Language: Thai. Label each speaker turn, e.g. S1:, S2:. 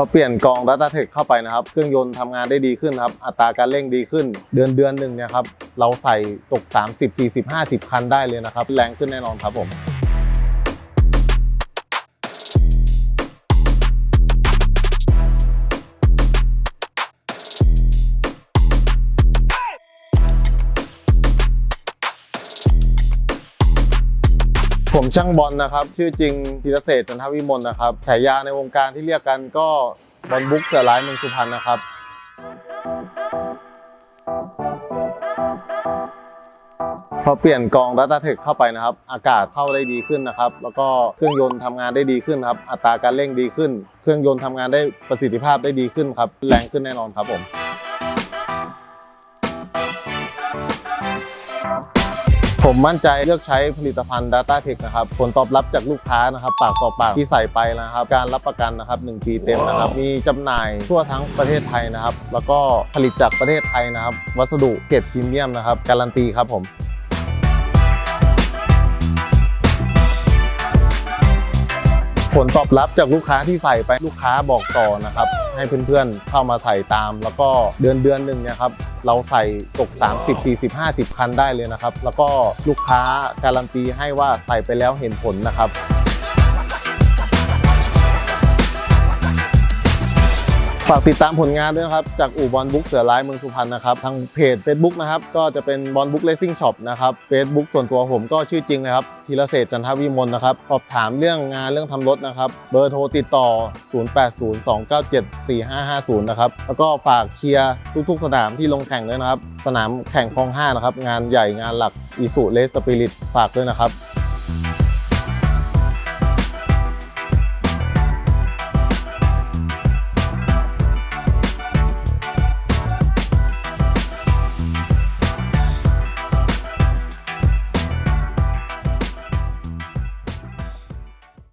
S1: พอเปลี่ยนกอง Data Tech เข้าไปนะครับ เครื่องยนต์ทำงานได้ดีขึ้นครับ อัตราการเร่งดีขึ้น เดือนเดือนหนึ่งเนี่ยครับ เราใส่ตก 30 40 50 คันได้เลยนะครับ แรงขึ้นแน่นอนครับผม ผมช่างบอลนะครับ ชื่อจริงธีรเศษจันทวิมลนะครับฉายาในวงการที่เรียกกันก็บอลบุ๊กเสือร้ายเมืองสุพรรณนะครับพอเปลี่ยนกอง Data Tech เข้าไปนะครับ อากาศเข้าได้ดีขึ้นนะครับ แล้วก็เครื่องยนต์ทำงานได้ดีขึ้นครับ อัตราการเร่งดีขึ้น เครื่องยนต์ทำงานได้ประสิทธิภาพได้ดีขึ้นครับ แรงขึ้นแน่นอนครับผม ผมมั่นใจเลือกใช้ผลิตภัณฑ์ Data Tech นะครับ ผลตอบรับจากลูกค้านะครับ ปากต่อปากที่ใส่ไปนะครับ การรับประกันนะครับ 1 ปีเต็มนะครับ มีจำหน่ายทั่วทั้งประเทศไทยนะครับ แล้วก็ผลิตจากประเทศไทยนะครับ วัสดุเกรดพรีเมียมนะครับ การันตีครับผม ลตอบรับจากลูกค้าที่ใส่ไปลูกค้าบอกต่อนะครับ ให้เพื่อนๆเข้ามาใส่ตาม แล้วก็เดือนเดือนหนึ่งเนี่ยครับ เราใส่ตก 30 40 50 คันได้เลยนะครับ แล้วก็ลูกค้าการันตีให้ว่าใส่ไปแล้วเห็นผลนะครับ ฝากติดตามผลงานด้วยนะครับ จากอู่บอลบุ๊กเสือร้ายเมืองสุพรรณนะครับ ทางเพจ Facebook นะครับ ก็จะเป็นบอลบุ๊กเลสซิ่งช็อปนะครับ Facebook ส่วนตัวผมก็ชื่อจริงนะครับธีรเศษจันทวิมลนะครับ สอบถามเรื่องงานเรื่องทำรถนะครับ เบอร์โทรติดต่อ 0802974550 นะครับ แล้วก็ฝากเชียร์ทุกๆ สนามที่ลงแข่งด้วยนะครับ สนามแข่งคลอง 5 นะครับ งานใหญ่งานหลักอีสุเลสสปิริตฝากด้วยนะครับ